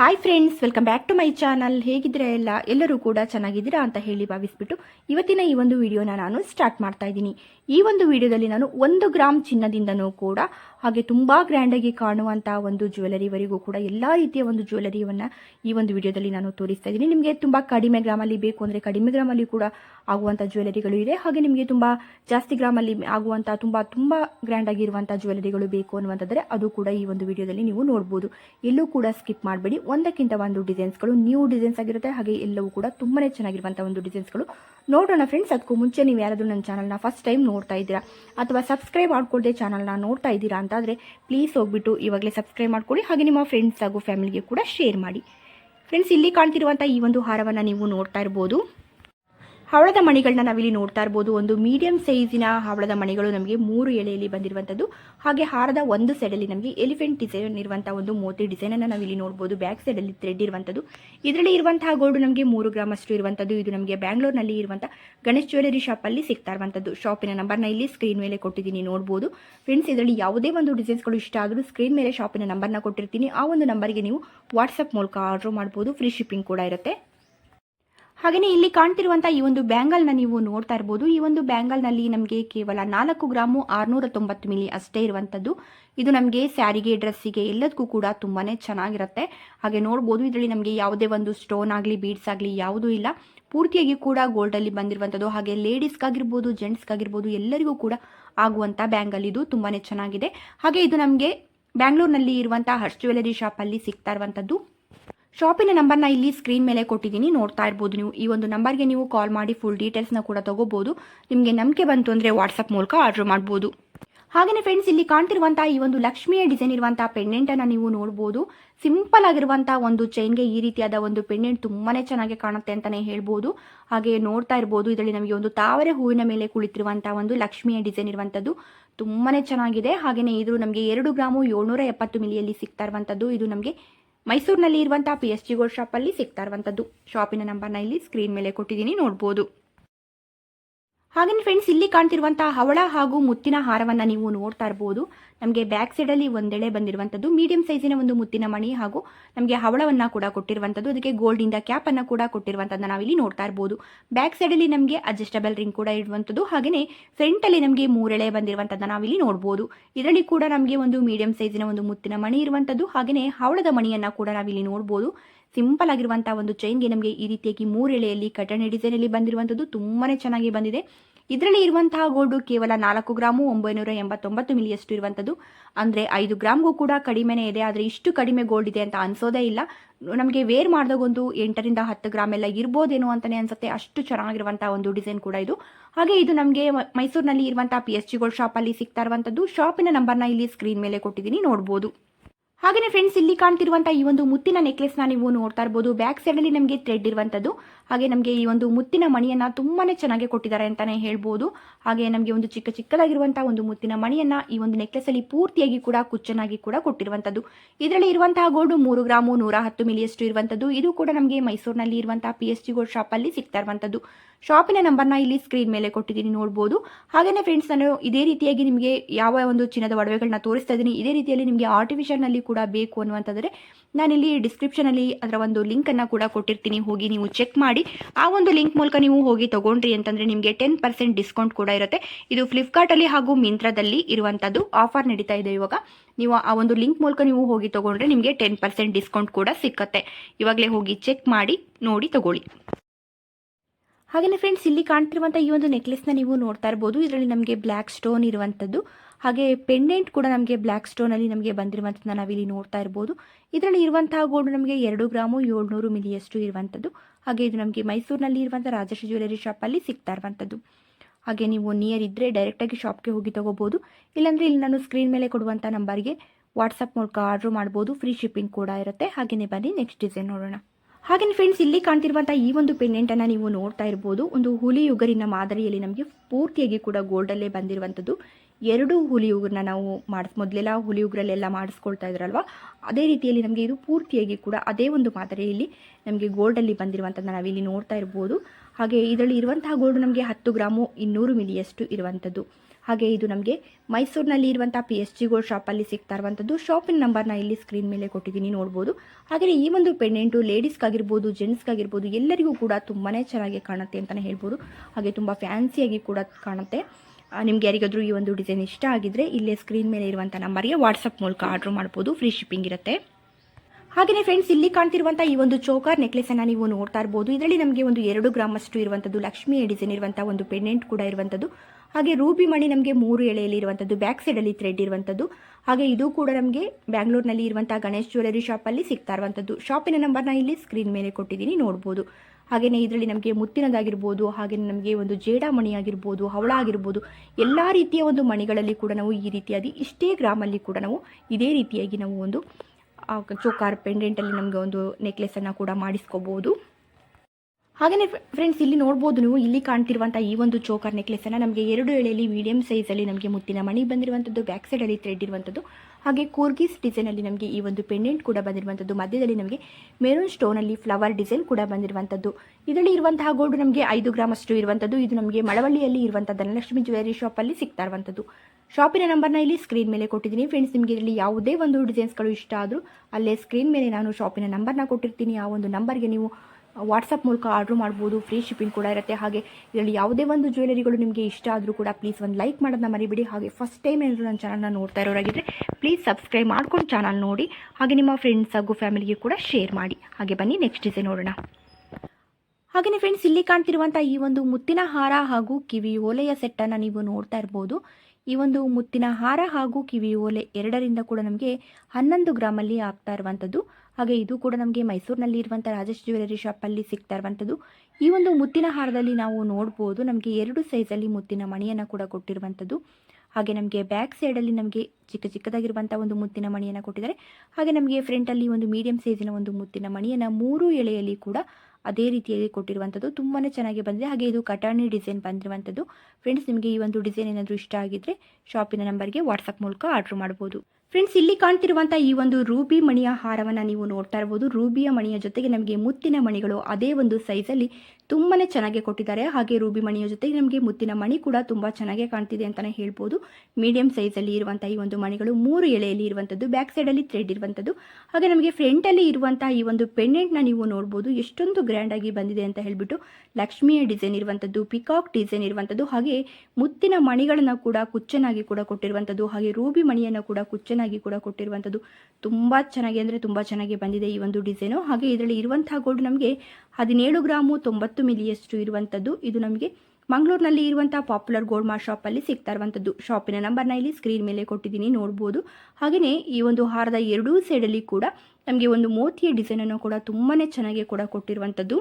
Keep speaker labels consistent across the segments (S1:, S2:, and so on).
S1: Hi friends welcome back to my channel ಹೇಗಿದ್ರೆ ಎಲ್ಲ? ಎಲ್ಲರೂ ಕೂಡ ಚೆನ್ನಾಗಿದ್ದೀರಾ ಅಂತ ಹೇಳಿ ಭಾವಿಸ್ಬಿಟ್ಟು ಇವತ್ತಿನ ಈ ಒಂದು ವಿಡಿಯೋನ ನಾನು ಸ್ಟಾರ್ಟ್ ಮಾಡ್ತಾ ಇದ್ದೀನಿ. ಈ ಒಂದು ವಿಡಿಯೋದಲ್ಲಿ ನಾನು ಒಂದು ಗ್ರಾಮ್ ಚಿನ್ನದಿಂದನೂ ಕೂಡ ಹಾಗೆ ತುಂಬ ಗ್ರ್ಯಾಂಡಾಗಿ ಕಾಣುವಂಥ ಒಂದು ಜ್ಯುವೆಲರಿವರೆಗೂ ಕೂಡ ಎಲ್ಲ ರೀತಿಯ ಒಂದು ಜ್ಯುವೆಲರಿಯನ್ನು ಈ ಒಂದು ವಿಡಿಯೋದಲ್ಲಿ ನಾನು ತೋರಿಸ್ತಾ ಇದ್ದೀನಿ. ನಿಮಗೆ ತುಂಬ ಕಡಿಮೆ ಗ್ರಾಮಲ್ಲಿ ಬೇಕು ಅಂದರೆ ಕಡಿಮೆ ಗ್ರಾಮಲ್ಲಿ ಕೂಡ ಆಗುವಂಥ ಜ್ಯುವೆಲರಿಗಳು ಇದೆ. ಹಾಗೆ ನಿಮಗೆ ತುಂಬ ಜಾಸ್ತಿ ಗ್ರಾಮಲ್ಲಿ ಆಗುವಂಥ ತುಂಬ ತುಂಬ ಗ್ರ್ಯಾಂಡಾಗಿರುವಂಥ ಜ್ಯುವೆಲರಿಗಳು ಬೇಕು ಅನ್ನುವಂಥದ್ದರೆ ಅದು ಕೂಡ ಈ ಒಂದು ವಿಡಿಯೋದಲ್ಲಿ ನೀವು ನೋಡ್ಬೋದು. ಎಲ್ಲೂ ಕೂಡ ಸ್ಕಿಪ್ ಮಾಡಬೇಡಿ. ಒಂದಕ್ಕಿಂತ ಒಂದು ಡಿಸೈನ್ಸ್ಗಳು ನ್ಯೂ ಡಿಸೈನ್ಸ್ ಆಗಿರುತ್ತೆ. ಹಾಗೆ ಎಲ್ಲವೂ ಕೂಡ ತುಂಬಾ ಚೆನ್ನಾಗಿರುವಂಥ ಒಂದು ಡಿಸೈನ್ಸ್ಗಳು ನೋಡೋಣ ಫ್ರೆಂಡ್ಸ್ ಅದಕ್ಕೂ ಮುಂಚೆ ನೀವು ಯಾರಾದರೂ ನನ್ನ ಚಾನಲ್ನ ಫಸ್ಟ್ ಟೈಮ್ ನೋಡ್ತಾ ಇದ್ದೀರಾ? ಅಥವಾ ಸಬ್ಸ್ಕ್ರೈಬ್ ಮಾಡ್ಕೊಳ್ಳದೆ ಚಾನಲ್ನ ನೋಡ್ತಾ ಇದ್ದೀರಾ ಅಂತಾದರೆ ಪ್ಲೀಸ್ ಹೋಗ್ಬಿಟ್ಟು ಇವಾಗಲೇ ಸಬ್ಸ್ಕ್ರೈಬ್ ಮಾಡ್ಕೊಳ್ಳಿ. ಹಾಗೆ ನಿಮ್ಮ ಫ್ರೆಂಡ್ಸ್ ಹಾಗೂ ಫ್ಯಾಮಿಲಿಗೆ ಕೂಡ ಶೇರ್ ಮಾಡಿ. ಫ್ರೆಂಡ್ಸ್ ಇಲ್ಲಿ ಕಾಣ್ತಿರುವಂಥ ಈ ಒಂದು ಹಾರವನ್ನು ನೀವು ನೋಡ್ತಾ ಇರ್ಬೋದು. ಹವಳದ ಮಣಿಗಳನ್ನ ನಾವಿಲ್ಲಿ ನೋಡ್ತಾ ಇರ್ಬೋದು. ಒಂದು ಮೀಡಿಯಂ ಸೈಜಿನ ಹವಳದ ಮಣಿಗಳು ನಮಗೆ ಮೂರು ಎಳೆಯಲ್ಲಿ ಬಂದಿರುವಂಥದ್ದು ಹಾಗೆ ಹಾರದ ಒಂದು ಸೈಡಲ್ಲಿ ನಮಗೆ ಎಲಿಫೆಂಟ್ ಡಿಸೈನ್ ಇರುವಂತಹ ಒಂದು ಮೋತಿ ಡಿಸೈನ್ ಅನ್ನ ನಾವಿಲ್ಲಿ ನೋಡಬಹುದು ಬ್ಯಾಕ್ ಸೈಡಲ್ಲಿ ಥ್ರೆಡ್ ಇರುವಂಥದ್ದು ಇದರಲ್ಲಿ ಇರುವಂತಹ ಗೋಲ್ಡ್ ನಮಗೆ ಮೂರು ಗ್ರಾಮ್ ಅಷ್ಟು ಇರುವಂಥದ್ದು ಇದು ನಮಗೆ ಬ್ಯಾಂಗ್ಳೂರ್ನಲ್ಲಿ ಇರುವಂತಹ ಗಣೇಶ್ ಜ್ಯುವೆಲರಿ ಶಾಪಲ್ಲಿ ಸಿಗ್ತಾ ಇರುವಂಥದ್ದು ಶಾಪಿನ ನಂಬರ್ನ ಇಲ್ಲಿ ಸ್ಕ್ರೀನ್ ಮೇಲೆ ಕೊಟ್ಟಿದ್ದೀನಿ ನೋಡಬಹುದು ಫ್ರೆಂಡ್ಸ್ ಇದರಲ್ಲಿ ಯಾವುದೇ ಒಂದು ಡಿಸೈನ್ಸ್ಗಳು ಇಷ್ಟ ಆದರೂ ಸ್ಕ್ರೀನ್ ಮೇಲೆ ಶಾಪಿನ ನಂಬರ್ನ ಕೊಟ್ಟಿರ್ತೀನಿ. ಆ ಒಂದು ನಂಬರ್ಗೆ ನೀವು ವಾಟ್ಸಪ್ ಮೂಲಕ ಆರ್ಡರ್ ಮಾಡ್ಬೋದು. ಫ್ರೀ ಶಿಪ್ಪಿಂಗ್ ಕೂಡ ಇರುತ್ತೆ. ಹಾಗೆಯೇ ಇಲ್ಲಿ ಕಾಣ್ತಿರುವಂತ ಈ ಒಂದು ಬ್ಯಾಂಗಲ್ನ ನೀವು ನೋಡ್ತಾ ಇರ್ಬೋದು. ಈ ಒಂದು ಬ್ಯಾಂಗಲ್ನಲ್ಲಿ ನಮಗೆ ಕೇವಲ ನಾಲ್ಕು ಗ್ರಾಮು ಆರುನೂರ ತೊಂಬತ್ತು ಮಿಲಿ ಅಷ್ಟೇ ಇರುವಂಥದ್ದು ಇದು ನಮಗೆ ಸ್ಯಾರಿಗೆ, ಡ್ರೆಸ್ಸಿಗೆ ಎಲ್ಲದಕ್ಕೂ ಕೂಡ ತುಂಬಾನೇ ಚೆನ್ನಾಗಿರುತ್ತೆ. ಹಾಗೆ ನೋಡ್ಬೋದು, ಇದರಲ್ಲಿ ನಮಗೆ ಯಾವುದೇ ಒಂದು ಸ್ಟೋನ್ ಆಗಲಿ, ಬೀಡ್ಸ್ ಆಗಲಿ ಯಾವುದೂ ಇಲ್ಲ. ಪೂರ್ತಿಯಾಗಿ ಕೂಡ ಗೋಲ್ಡಲ್ಲಿ ಬಂದಿರುವಂಥದ್ದು ಹಾಗೆ ಲೇಡೀಸ್ಗಾಗಿರ್ಬೋದು, ಜೆಂಟ್ಸ್ಗಾಗಿರ್ಬೋದು ಎಲ್ಲರಿಗೂ ಕೂಡ ಆಗುವಂಥ ಬ್ಯಾಂಗಲ್ ಇದು. ತುಂಬಾನೇ ಚೆನ್ನಾಗಿದೆ. ಹಾಗೆ ಇದು ನಮಗೆ ಬ್ಯಾಂಗ್ಳೂರ್ನಲ್ಲಿ ಇರುವಂಥ ಹರ್ಷ್ ಜ್ಯುವೆಲರಿ ಶಾಪಲ್ಲಿ ಸಿಗ್ತಾ ಇರುವಂಥದ್ದು ಶಾಪಿನ ನಂಬರ್ನ ಇಲ್ಲಿ ಸ್ಕ್ರೀನ್ ಮೇಲೆ ಕೊಟ್ಟಿದ್ದೀನಿ, ನೋಡ್ತಾ ಇರ್ಬೋದು ನೀವು. ಈ ಒಂದು ನಂಬರ್ಗೆ ನೀವು ಕಾಲ್ ಮಾಡಿ ಫುಲ್ ಡೀಟೇಲ್ಸ್ನ ಕೂಡ ತಗೋಬಹುದು ನಿಮಗೆ ನಂಬಿಕೆ ಬಂತು ಅಂದರೆ ವಾಟ್ಸಪ್ ಮೂಲಕ ಆರ್ಡರ್ ಮಾಡ್ಬೋದು. ಹಾಗೆಯೇ ಫ್ರೆಂಡ್ಸ್ ಇಲ್ಲಿ ಕಾಣ್ತಿರುವಂಥ ಈ ಒಂದು ಲಕ್ಷ್ಮಿಯ ಡಿಸೈನ್ ಇರುವಂಥ ಪೆಂಡೆಂಟನ್ನು ನೀವು ನೋಡಬಹುದು ಸಿಂಪಲ್ ಆಗಿರುವಂತಹ ಒಂದು ಚೈನ್ಗೆ ಈ ರೀತಿಯಾದ ಒಂದು ಪೆಂಡೆಂಟ್ ತುಂಬಾನೇ ಚೆನ್ನಾಗಿ ಕಾಣುತ್ತೆ ಅಂತಾನೆ ಹೇಳ್ಬೋದು. ಹಾಗೆ ನೋಡ್ತಾ ಇರ್ಬೋದು, ಇದರಲ್ಲಿ ನಮಗೆ ಒಂದು ತಾವರೆ ಹೂವಿನ ಮೇಲೆ ಕುಳಿತಿರುವಂಥ ಒಂದು ಲಕ್ಷ್ಮಿಯ ಡಿಸೈನ್ ಇರುವಂಥದ್ದು ತುಂಬಾನೇ ಚೆನ್ನಾಗಿದೆ. ಹಾಗೆಯೇ ಇದು ನಮಗೆ ಎರಡು ಗ್ರಾಮು ಏಳ್ನೂರ ಎಪ್ಪತ್ತು ಮಿಲಿಯಲ್ಲಿ ಸಿಗ್ತಾ ಇರುವಂಥದ್ದು. ಇದು ನಮಗೆ ಮೈಸೂರಿನಲ್ಲಿ ಇರುವಂತಹ ಪಿ ಎಸ್ ಜಿ ಗೋಲ್ಡ್ ಅಲ್ಲಿ ಸಿಗ್ತಾ ಇರುವಂಥದ್ದು ಶಾಪಿನ ನಂಬರ್ನ ಇಲ್ಲಿ ಸ್ಕ್ರೀನ್ ಮೇಲೆ ಕೊಟ್ಟಿದ್ದೀನಿ, ನೋಡ್ಬೋದು. ಹಾಗೆಯೇ ಫ್ರೆಂಡ್ಸ್ ಇಲ್ಲಿ ಕಾಣ್ತಿರುವಂತಹ ಹವಳ ಹಾಗೂ ಮುತ್ತಿನ ಹಾರವನ್ನು ನೀವು ನೋಡ್ತಾ ಇರ್ಬೋದು. ನಮಗೆ ಬ್ಯಾಕ್ ಸೈಡಲ್ಲಿ ಒಂದೆಳೆ ಬಂದಿರುವಂಥದ್ದು ಮೀಡಿಯಂ ಸೈಜಿನ ಒಂದು ಮುತ್ತಿನ ಮಣಿ ಹಾಗೂ ನಮಗೆ ಹವಳವನ್ನು ಕೂಡ ಕೊಟ್ಟಿರುವಂಥದ್ದು, ಅದಕ್ಕೆ ಗೋಲ್ಡಿಂದ ಕ್ಯಾಪನ್ನು ಕೂಡ ಕೊಟ್ಟಿರುವಂಥದ್ದನ್ನ ನಾವಿಲ್ಲಿ ನೋಡ್ತಾ ಇರ್ಬೋದು. ಬ್ಯಾಕ್ ಸೈಡಲ್ಲಿ ನಮಗೆ ಅಡ್ಜಸ್ಟಬಲ್ ರಿಂಗ್ ಕೂಡ ಇರುವಂಥದ್ದು ಫ್ರಂಟ್ ಫ್ರಂಟಲ್ಲಿ ನಮಗೆ ಮೂರೆಳೆ ಬಂದಿರುವಂಥದ್ದನ್ನ ನಾವಿಲ್ಲಿ ನೋಡಬಹುದು ಇದರಲ್ಲಿ ಕೂಡ ನಮಗೆ ಒಂದು ಮೀಡಿಯಂ ಸೈಜಿನ ಒಂದು ಮುತ್ತಿನ ಮಣಿ ಇರುವಂಥದ್ದು ಹಾಗೆಯೇ ಹವಳದ ಮಣಿಯನ್ನ ಕೂಡ ನಾವಿಲ್ಲಿ ನೋಡಬಹುದು ಸಿಂಪಲ್ ಆಗಿರುವಂತಹ ಒಂದು ಚೈನ್ಗೆ ನಮಗೆ ಈ ರೀತಿಯಾಗಿ ಮೂರೆಳೆಯಲ್ಲಿ ಕಟಣೆ ಡಿಸೈನಲ್ಲಿ ಬಂದಿರುವಂಥದ್ದು ತುಂಬಾನೇ ಚೆನ್ನಾಗಿ ಬಂದಿದೆ. ಇದರಲ್ಲಿ ಇರುವಂತಹ ಗೋಲ್ಡು ಕೇವಲ ನಾಲ್ಕು ಗ್ರಾಮು ಒಂಬೈನೂರ ಎಂಬತ್ತೊಂಬತ್ತು ಮಿಲಿಯಷ್ಟು ಇರುವಂಥದ್ದು. ಅಂದರೆ ಐದು ಗ್ರಾಮ್ಗೂ ಕೂಡ ಕಡಿಮೆನೇ ಇದೆ, ಆದರೆ ಇಷ್ಟು ಕಡಿಮೆ ಗೋಲ್ಡ್ ಇದೆ ಅಂತ ಅನ್ಸೋದೇ ಇಲ್ಲ. ನಮಗೆ ವೇರ್ ಮಾಡಿದಾಗೊಂದು ಎಂಟರಿಂದ ಹತ್ತು ಗ್ರಾಮ್ ಎಲ್ಲ ಇರ್ಬೋದೇನೋ ಅಂತಲೇ ಅನ್ಸುತ್ತೆ. ಅಷ್ಟು ಚೆನ್ನಾಗಿರುವಂಥ ಒಂದು ಡಿಸೈನ್ ಕೂಡ ಇದು. ಹಾಗೆ ಇದು ನಮಗೆ ಮೈಸೂರಿನಲ್ಲಿ ಇರುವಂಥ ಪಿ ಎಸ್ ಜಿ ಗೋಲ್ಡ್ ಶಾಪಲ್ಲಿ ಸಿಗ್ತಾ ಇರುವಂಥದ್ದು. ಶಾಪಿನ ನಂಬರ್ನ ಇಲ್ಲಿ ಸ್ಕ್ರೀನ್ ಮೇಲೆ ಕೊಟ್ಟಿದ್ದೀನಿ, ನೋಡ್ಬೋದು. ಹಾಗೆಯೇ ಫ್ರೆಂಡ್ಸ್ ಇಲ್ಲಿ ಕಾಣ್ತಿರುವಂಥ ಈ ಒಂದು ಮುತ್ತಿನ ನೆಕ್ಲೆಸ್ನ ನೀವು ನೋಡ್ತಾ ಇರ್ಬೋದು. ಬ್ಯಾಕ್ ಸೈಡಲ್ಲಿ ನಮಗೆ ಥ್ರೆಡ್ ಇರುವಂಥದ್ದು. ಹಾಗೆ ನಮಗೆ ಈ ಒಂದು ಮುತ್ತಿನ ಮಣಿಯನ್ನು ತುಂಬಾನೇ ಚೆನ್ನಾಗಿ ಕೊಟ್ಟಿದ್ದಾರೆ ಅಂತಾನೆ ಹೇಳ್ಬೋದು. ಹಾಗೆ ನಮಗೆ ಒಂದು ಚಿಕ್ಕ ಚಿಕ್ಕದಾಗಿರುವಂತಹ ಒಂದು ಮುತ್ತಿನ ಮಣಿಯನ್ನು ಈ ಒಂದು ನೆಕ್ಲೆಸಲ್ಲಿ ಪೂರ್ತಿಯಾಗಿ ಕೂಡ ಕುಚ್ಚನಾಗಿ ಕೂಡ ಕೊಟ್ಟಿರುವಂಥದ್ದು. ಇದರಲ್ಲಿ ಇರುವಂತಹ ಗೋಲ್ಡು ಮೂರು ಗ್ರಾಮು ನೂರ ಹತ್ತು ಮಿಲಿಯಷ್ಟು ಇರುವಂಥದ್ದು. ಇದು ಕೂಡ ನಮಗೆ ಮೈಸೂರಿನಲ್ಲಿ ಇರುವಂತಹ ಪಿ ಎಸ್ ಜಿ ಗೋಲ್ಡ್ ಶಾಪಲ್ಲಿ ಸಿಗ್ತಾ ಇರುವಂಥದ್ದು. ಶಾಪಿನ ನಂಬರ್ನ ಇಲ್ಲಿ ಸ್ಕ್ರೀನ್ ಮೇಲೆ ಕೊಟ್ಟಿದ್ದೀನಿ ನೋಡ್ಬೋದು. ಹಾಗೆಯೇ ಫ್ರೆಂಡ್ಸ್ ನಾನು ಇದೇ ರೀತಿಯಾಗಿ ನಿಮಗೆ ಯಾವ ಒಂದು ಚಿನ್ನದ ಒಡವೆಗಳನ್ನ ತೋರಿಸ್ತಾ ಇದ್ದೀನಿ. ಇದೇ ರೀತಿಯಲ್ಲಿ ನಿಮಗೆ ಆರ್ಟಿಫಿಷಿಯಲ್ನಲ್ಲಿ ಕೂಡ ಬೇಕು ಅನ್ನುವಂಥದ್ದರೆ ನಾನಿಲ್ಲಿ ಡಿಸ್ಕ್ರಿಪ್ಷನಲ್ಲಿ ಅದರ ಒಂದು ಲಿಂಕನ್ನು ಕೂಡ ಕೊಟ್ಟಿರ್ತೀನಿ. ಹೋಗಿ ನೀವು ಚೆಕ್ ಮಾಡಿ. ಆ ಒಂದು ಲಿಂಕ್ ಮೂಲಕ ನೀವು ಹೋಗಿ ತಗೊಂಡ್ರಿ ಅಂತಂದರೆ ನಿಮಗೆ ಟೆನ್ ಪರ್ಸೆಂಟ್ ಡಿಸ್ಕೌಂಟ್ ಕೂಡ ಇರುತ್ತೆ. ಇದು ಫ್ಲಿಪ್ಕಾರ್ಟಲ್ಲಿ ಹಾಗೂ ಮಿಂತ್ರದಲ್ಲಿ ಇರುವಂಥದ್ದು ಆಫರ್ ನಡೀತಾ ಇದೆ ಇವಾಗ. ನೀವು ಆ ಒಂದು ಲಿಂಕ್ ಮೂಲಕ ನೀವು ಹೋಗಿ ತಗೊಂಡ್ರೆ ನಿಮಗೆ ಟೆನ್ ಪರ್ಸೆಂಟ್ ಡಿಸ್ಕೌಂಟ್ ಕೂಡ ಸಿಕ್ಕತ್ತೆ. ಇವಾಗಲೇ ಹೋಗಿ ಚೆಕ್ ಮಾಡಿ, ನೋಡಿ, ತಗೊಳ್ಳಿ. ಹಾಗೆಯೇ ಫ್ರೆಂಡ್ಸ್ ಇಲ್ಲಿ ಕಾಣ್ತಿರುವಂಥ ಈ ಒಂದು ನೆಕ್ಲೆಸ್ನ ನೀವು ನೋಡ್ತಾ ಇರ್ಬೋದು. ಇದರಲ್ಲಿ ನಮಗೆ ಬ್ಲ್ಯಾಕ್ ಸ್ಟೋನ್ ಇರುವಂಥದ್ದು ಹಾಗೆ ಪೆಂಡೆಂಟ್ ಕೂಡ ನಮಗೆ ಬ್ಲ್ಯಾಕ್ ಸ್ಟೋನಲ್ಲಿ ನಮಗೆ ಬಂದಿರುವಂಥದ್ದನ್ನ ನಾವಿಲ್ಲಿ ನೋಡ್ತಾ ಇರ್ಬೋದು. ಇದರಲ್ಲಿ ಇರುವಂತಹ ಗೋಲ್ಡ್ ನಮಗೆ ಎರಡು ಗ್ರಾಮು ಏಳ್ನೂರು ಮಿಲಿಯಷ್ಟು ಇರುವಂಥದ್ದು ಹಾಗೆ ಇದು ನಮಗೆ ಮೈಸೂರಿನಲ್ಲಿ ಇರುವಂಥ ರಾಜಶ್ರೀ ಜ್ಯುವೆಲರಿ ಶಾಪಲ್ಲಿ ಸಿಗ್ತಾ ಇರುವಂಥದ್ದು ಹಾಗೆ ನೀವು ನಿಯರ್ ಇದ್ದರೆ ಡೈರೆಕ್ಟಾಗಿ ಶಾಪ್ಗೆ ಹೋಗಿ ತೊಗೋಬೋದು. ಇಲ್ಲಾಂದರೆ ಇಲ್ಲಿ ನಾನು ಸ್ಕ್ರೀನ್ ಮೇಲೆ ಕೊಡುವಂಥ ನಂಬರ್ಗೆ ವಾಟ್ಸಪ್ ಮೂಲಕ ಆರ್ಡ್ರ್ ಮಾಡ್ಬೋದು. ಫ್ರೀ ಶಿಪ್ಪಿಂಗ್ ಕೂಡ ಇರುತ್ತೆ. ಹಾಗೆಯೇ ಬನ್ನಿ ನೆಕ್ಸ್ಟ್ ಡಿಸೈನ್ ನೋಡೋಣ. ಹಾಗೆ ಫ್ರೆಂಡ್ಸ್ ಇಲ್ಲಿ ಕಾಣ್ತಿರುವಂಥ ಈ ಒಂದು ಪೆಂಡೆಂಟನ್ನು ನೀವು ನೋಡ್ತಾ ಇರ್ಬೋದು. ಒಂದು ಹುಲಿ ಯುಗರಿನ ಮಾದರಿಯಲ್ಲಿ ನಮಗೆ ಪೂರ್ತಿಯಾಗಿ ಕೂಡ ಗೋಲ್ಡಲ್ಲೇ ಬಂದಿರುವಂಥದ್ದು ಎರಡು ಹುಲಿ ಉಗುರನ್ನ ನಾವು ಮಾಡಿಸ್, ಮೊದಲೆಲ್ಲ ಹುಲಿ ಉಗುರಲ್ಲೆಲ್ಲ ಮಾಡಿಸ್ಕೊಳ್ತಾ ಇದ್ರಲ್ವ? ಅದೇ ರೀತಿಯಲ್ಲಿ ನಮಗೆ ಇದು ಪೂರ್ತಿಯಾಗಿ ಕೂಡ ಅದೇ ಒಂದು ಮಾದರಿಯಲ್ಲಿ ನಮಗೆ ಗೋಲ್ಡಲ್ಲಿ ಬಂದಿರುವಂಥದ್ದನ್ನ ನಾವಿಲ್ಲಿ ನೋಡ್ತಾ ಇರ್ಬೋದು. ಹಾಗೆ ಇದರಲ್ಲಿ ಇರುವಂತಹ ಗೋಲ್ಡ್ ನಮಗೆ ಹತ್ತು ಗ್ರಾಮು ಇನ್ನೂರು ಮಿಲಿಯಷ್ಟು ಇರುವಂಥದ್ದು. ಹಾಗೆ ಇದು ನಮಗೆ ಮೈಸೂರಿನಲ್ಲಿ ಇರುವಂಥ ಪಿ ಎಸ್ ಜಿ ಗೋಲ್ಡ್ ಶಾಪಲ್ಲಿ ಸಿಗ್ತಾ ಇರುವಂಥದ್ದು. ಶಾಪಿನ ನಂಬರ್ನ ಇಲ್ಲಿ ಸ್ಕ್ರೀನ್ ಮೇಲೆ ಕೊಟ್ಟಿದ್ದೀನಿ, ನೋಡ್ಬೋದು. ಹಾಗೆ ಈ ಒಂದು ಪೆಂಡೆಂಟು ಲೇಡೀಸ್ಗಾಗಿರ್ಬೋದು ಜೆಂಟ್ಸ್ಗಾಗಿರ್ಬೋದು ಎಲ್ಲರಿಗೂ ಕೂಡ ತುಂಬಾ ಚೆನ್ನಾಗಿ ಕಾಣುತ್ತೆ ಅಂತಲೇ ಹೇಳ್ಬೋದು. ಹಾಗೆ ತುಂಬ ಫ್ಯಾನ್ಸಿಯಾಗಿ ಕೂಡ ಕಾಣುತ್ತೆ. ನಿಮ್ಗೆ ಯಾರಿಗಾದರೂ ಈ ಒಂದು ಡಿಸೈನ್ ಇಷ್ಟ ಆಗಿದ್ರೆ ಇಲ್ಲೇ ಸ್ಕ್ರೀನ್ ಮೇಲೆ ಇರುವಂಥ ನಂಬರ್ಗೆ ವಾಟ್ಸಪ್ ಮೂಲಕ ಆರ್ಡ್ರ್ ಮಾಡ್ಬೋದು. ಫ್ರೀ ಶಿಪ್ಪಿಂಗ್ ಇರುತ್ತೆ. ಹಾಗೆಯೇ ಫ್ರೆಂಡ್ಸ್ ಇಲ್ಲಿ ಕಾಣ್ತಿರುವಂಥ ಈ ಒಂದು ಚೋಕಾರ್ ನೆಕ್ಲೆಸನ್ನು ನೀವು ನೋಡ್ತಾ ಇರ್ಬೋದು. ಇದರಲ್ಲಿ ನಮಗೆ ಒಂದು ಎರಡು ಗ್ರಾಮ್ ಅಷ್ಟು ಇರುವಂಥದ್ದು ಲಕ್ಷ್ಮಿಯ ಡಿಸೈನ್ ಇರುವಂಥ ಒಂದು ಪೆಂಡೆಂಟ್ ಕೂಡ ಇರುವಂಥದ್ದು ಹಾಗೆ ರೂಬಿ ಮಣಿ ನಮಗೆ ಮೂರು ಎಳೆಯಲ್ಲಿ ಇರುವಂಥದ್ದು ಬ್ಯಾಕ್ ಸೈಡಲ್ಲಿ ಥ್ರೆಡ್ ಇರುವಂಥದ್ದು ಹಾಗೆ ಇದು ಕೂಡ ನಮಗೆ ಬ್ಯಾಂಗ್ಳೂರಿನಲ್ಲಿ ಇರುವಂಥ ಗಣೇಶ್ ಜ್ಯುವೆಲರಿ ಶಾಪಲ್ಲಿ ಸಿಗ್ತಾ ಇರುವಂಥದ್ದು ಶಾಪಿನ ನಂಬರ್ನ ಇಲ್ಲಿ ಸ್ಕ್ರೀನ್ ಮೇಲೆ ಕೊಟ್ಟಿದ್ದೀನಿ, ನೋಡ್ಬೋದು. ಹಾಗೆಯೇ ಇದರಲ್ಲಿ ನಮಗೆ ಮುತ್ತಿನದಾಗಿರ್ಬೋದು ಹಾಗೆಯೇ ನಮಗೆ ಒಂದು ಜೇಡ ಮಣಿ ಆಗಿರ್ಬೋದು ಹವಳ ಆಗಿರ್ಬೋದು ಎಲ್ಲ ರೀತಿಯ ಒಂದು ಮಣಿಗಳಲ್ಲಿ ಕೂಡ ನಾವು ಈ ರೀತಿಯಾಗಿ ಇಷ್ಟೇ ಗ್ರಾಮಲ್ಲಿ ಕೂಡ ನಾವು ಇದೇ ರೀತಿಯಾಗಿ ನಾವು ಒಂದು ಚೋಕಾರ್ ಪೆಂಡೆಂಟಲ್ಲಿ ನಮಗೆ ಒಂದು ನೆಕ್ಲೆಸನ್ನು ಕೂಡ ಮಾಡಿಸ್ಕೋಬೋದು. ಹಾಗೆಯೇ ಫ್ರೆಂಡ್ಸ್ ಇಲ್ಲಿ ನೋಡ್ಬೋದು ನೀವು, ಇಲ್ಲಿ ಕಾಣ್ತಿರುವಂಥ ಈ ಒಂದು ಚೋಕರ್ ನೆಕ್ಲೆಸನ್ನು ನಮಗೆ ಎರಡು ಎಳೆಯಲ್ಲಿ ಮೀಡಿಯಂ ಸೈಜಲ್ಲಿ ನಮಗೆ ಮುತ್ತಿನ ಮಣಿ ಬಂದಿರುವಂಥದ್ದು ಬ್ಯಾಕ್ ಸೈಡಲ್ಲಿ ಥ್ರೆಡ್ ಇರುವಂಥದ್ದು ಹಾಗೆ ಕೂರ್ಗಿಸ್ ಡಿಸೈನಲ್ಲಿ ನಮಗೆ ಈ ಒಂದು ಪೆಂಡೆಂಟ್ ಕೂಡ ಬಂದಿರುವಂಥದ್ದು ಮಧ್ಯದಲ್ಲಿ ನಮಗೆ ಮೆರೂನ್ ಸ್ಟೋನಲ್ಲಿ ಫ್ಲವರ್ ಡಿಸೈನ್ ಕೂಡ ಬಂದಿರುವಂಥದ್ದು ಇದರಲ್ಲಿ ಇರುವಂತಹ ಗೋಲ್ಡ್ ನಮಗೆ ಐದು ಗ್ರಾಮ್ ಅಷ್ಟು ಇರುವಂಥದ್ದು ಇದು ನಮಗೆ ಮಳವಳ್ಳಿಯಲ್ಲಿ ಇರುವಂಥ ಧನಲಕ್ಷ್ಮಿ ಜ್ಯುವೆಲರಿ ಶಾಪಲ್ಲಿ ಸಿಗ್ತಾ ಇರುವಂಥದ್ದು ಶಾಪಿನ ನಂಬರ್ನ ಇಲ್ಲಿ ಸ್ಕ್ರೀನ್ ಮೇಲೆ ಕೊಟ್ಟಿದ್ದೀನಿ. ಫ್ರೆಂಡ್ಸ್ ನಿಮಗೆ ಇಲ್ಲಿ ಯಾವುದೇ ಒಂದು ಡಿಸೈನ್ಸ್ಗಳು ಇಷ್ಟ ಆದರೂ, ಅಲ್ಲೇ ಸ್ಕ್ರೀನ್ ಮೇಲೆ ನಾನು ಶಾಪಿನ ನಂಬರ್ನ ಕೊಟ್ಟಿರ್ತೀನಿ. ಆ ಒಂದು ನಂಬರ್ಗೆ ನೀವು ವಾಟ್ಸಪ್ ಮೂಲಕ ಆರ್ಡ್ರ್ ಮಾಡ್ಬೋದು, ಫ್ರೀ ಶಿಪ್ಪಿಂಗ್ ಕೂಡ ಇರುತ್ತೆ. ಹಾಗೆ ಇದರಲ್ಲಿ ಯಾವುದೇ ಒಂದು ಜ್ಯುವೆಲರಿಗಳು ನಿಮಗೆ ಇಷ್ಟ ಆದರೂ ಕೂಡ ಪ್ಲೀಸ್ ಒಂದು ಲೈಕ್ ಮಾಡೋದನ್ನ ಮರಿಬೇಡಿ. ಹಾಗೆ ಫಸ್ಟ್ ಟೈಮ್ ಏನಾದರೂ ನನ್ನ ಚಾನಲ್ನ ನೋಡ್ತಾ ಇರೋರಾಗಿದ್ದರೆ ಪ್ಲೀಸ್ ಸಬ್ಸ್ಕ್ರೈಬ್ ಮಾಡ್ಕೊಂಡು ಚಾನಲ್ ನೋಡಿ. ಹಾಗೆ ನಿಮ್ಮ ಫ್ರೆಂಡ್ಸ್ ಹಾಗೂ ಫ್ಯಾಮಿಲಿಗೆ ಕೂಡ ಶೇರ್ ಮಾಡಿ. ಹಾಗೆ ಬನ್ನಿ ನೆಕ್ಸ್ಟ್ ಡಿಸೈನ್ ನೋಡೋಣ. ಹಾಗೆಯೇ ಫ್ರೆಂಡ್ಸ್ ಇಲ್ಲಿ ಕಾಣ್ತಿರುವಂಥ ಈ ಒಂದು ಮುತ್ತಿನ ಹಾರ ಹಾಗೂ ಕಿವಿ ಓಲೆಯ ಸೆಟ್ಟನ್ನು ನೀವು ನೋಡ್ತಾ ಇರ್ಬೋದು. ಈ ಒಂದು ಮುತ್ತಿನ ಹಾರ ಹಾಗೂ ಕಿವಿ ಓಲೆ ಎರಡರಿಂದ ಕೂಡ ನಮಗೆ ಹನ್ನೊಂದು ಗ್ರಾಮಲ್ಲಿ ಆಗ್ತಾ ಇರುವಂಥದ್ದು ಹಾಗೆ ಇದು ಕೂಡ ನಮಗೆ ಮೈಸೂರಿನಲ್ಲಿ ಇರುವಂಥ ರಾಜೇಶ್ ಜ್ಯುವೆಲರಿ ಶಾಪಲ್ಲಿ ಸಿಗ್ತಾ ಇರುವಂಥದ್ದು. ಈ ಒಂದು ಮುತ್ತಿನ ಹಾರದಲ್ಲಿ ನಾವು ನೋಡ್ಬೋದು ನಮಗೆ ಎರಡು ಸೈಜಲ್ಲಿ ಮುತ್ತಿನ ಮಣಿಯನ್ನು ಕೂಡ ಕೊಟ್ಟಿರುವಂಥದ್ದು. ಹಾಗೆ ನಮಗೆ ಬ್ಯಾಕ್ ಸೈಡಲ್ಲಿ ನಮಗೆ ಚಿಕ್ಕ ಚಿಕ್ಕದಾಗಿರುವಂಥ ಒಂದು ಮುತ್ತಿನ ಮಣಿಯನ್ನು ಕೊಟ್ಟಿದ್ದಾರೆ. ಹಾಗೆ ನಮಗೆ ಫ್ರಂಟಲ್ಲಿ ಒಂದು ಮೀಡಿಯಂ ಸೈಜಿನ ಒಂದು ಮುತ್ತಿನ ಮಣಿಯನ್ನು ಮೂರು ಎಳೆಯಲ್ಲಿ ಕೂಡ ಅದೇ ರೀತಿಯಲ್ಲಿ ಕೊಟ್ಟಿರುವಂಥದ್ದು. ತುಂಬಾ ಚೆನ್ನಾಗಿ ಬಂದಿದೆ. ಹಾಗೆ ಇದು ಕಟಾಣಿ ಡಿಸೈನ್ ಬಂದಿರುವಂಥದ್ದು. ಫ್ರೆಂಡ್ಸ್ ನಿಮಗೆ ಈ ಒಂದು ಡಿಸೈನ್ ಏನಾದರೂ ಇಷ್ಟ ಆಗಿದ್ದರೆ ಶಾಪಿನ ನಂಬರ್ಗೆ ವಾಟ್ಸಪ್ ಮೂಲಕ ಆರ್ಡ್ರ್ ಮಾಡ್ಬೋದು. ಫ್ರೆಂಡ್ಸ್ ಇಲ್ಲಿ ಕಾಣ್ತಿರುವಂತಹ ಈ ಒಂದು ರೂಬಿ ಮಣಿಯ ಹಾರವನ್ನ ನೀವು ನೋಡ್ತಾ ಇರಬಹುದು ರೂಬಿಯ ಮಣಿಯ ಜೊತೆಗೆ ನಮಗೆ ಮುತ್ತಿನ ಮಣಿಗಳು ಅದೇ ಒಂದು ಸೈಜಲ್ಲಿ ತುಂಬಾ ಚೆನ್ನಾಗಿ ಕೊಟ್ಟಿದ್ದಾರೆ. ಹಾಗೆ ರೂಬಿ ಮಣಿಯ ಜೊತೆಗೆ ನಮಗೆ ಮುತ್ತಿನ ಮಣಿ ಕೂಡ ತುಂಬ ಚೆನ್ನಾಗಿ ಕಾಣ್ತಿದೆ ಅಂತಲೇ ಹೇಳ್ಬೋದು. ಮೀಡಿಯಂ ಸೈಜಲ್ಲಿ ಇರುವಂಥ ಈ ಒಂದು ಮಣಿಗಳು ಮೂರು ಎಳೆಯಲ್ಲಿ ಇರುವಂಥದ್ದು ಬ್ಯಾಕ್ ಸೈಡಲ್ಲಿ ಥ್ರೆಡ್ ಇರುವಂಥದ್ದು ಹಾಗೆ ನಮಗೆ ಫ್ರಂಟಲ್ಲಿ ಇರುವಂಥ ಈ ಒಂದು ಪೆಂಡೆಂಟ್ನ ನೀವು ನೋಡ್ಬೋದು. ಎಷ್ಟೊಂದು ಗ್ರ್ಯಾಂಡಾಗಿ ಬಂದಿದೆ ಅಂತ ಹೇಳ್ಬಿಟ್ಟು ಲಕ್ಷ್ಮಿಯ ಡಿಸೈನ್ ಇರುವಂಥದ್ದು ಪಿಕಾಕ್ ಡಿಸೈನ್ ಇರುವಂಥದ್ದು ಹಾಗೆ ಮುತ್ತಿನ ಮಣಿಗಳನ್ನು ಕೂಡ ಕುಚ್ಚನಾಗಿ ಕೂಡ ಕೊಟ್ಟಿರುವಂಥದ್ದು ಹಾಗೆ ರೂಬಿ ಮಣಿಯನ್ನು ಕೂಡ ಕುಚ್ಚನಾಗಿ ಕೂಡ ಕೊಟ್ಟಿರುವಂಥದ್ದು ತುಂಬ ಚೆನ್ನಾಗಿ ಅಂದರೆ ತುಂಬ ಚೆನ್ನಾಗಿ ಬಂದಿದೆ ಈ ಒಂದು ಡಿಸೈನು. ಹಾಗೆ ಇದರಲ್ಲಿ ಇರುವಂತಹ ಗೋಲ್ಡ್ ನಮಗೆ ಹದಿನೇಳು ಗ್ರಾಮು ತೊಂಬತ್ತು ಮಿಲಿಯಷ್ಟು ಇರುವಂಥದ್ದು ಇದು ನಮಗೆ ಮಂಗಳೂರಿನಲ್ಲಿ ಇರುವಂಥ ಪಾಪ್ಯುಲರ್ ಗೋಲ್ಡ್ ಶಾಪ್ ಶಾಪಲ್ಲಿ ಸಿಗ್ತಾ ಇರುವಂಥದ್ದು ಶಾಪಿನ ನಂಬರ್ನ ಇಲ್ಲಿ ಸ್ಕ್ರೀನ್ ಮೇಲೆ ಕೊಟ್ಟಿದ್ದೀನಿ, ನೋಡ್ಬೋದು. ಹಾಗೆಯೇ ಈ ಒಂದು ಹಾರದ ಎರಡೂ ಸೈಡಲ್ಲಿ ಕೂಡ ನಮಗೆ ಒಂದು ಮೋತಿಯ ಡಿಸೈನನ್ನು ಕೂಡ ತುಂಬಾ ಚೆನ್ನಾಗಿ ಕೂಡ ಕೊಟ್ಟಿರುವಂಥದ್ದು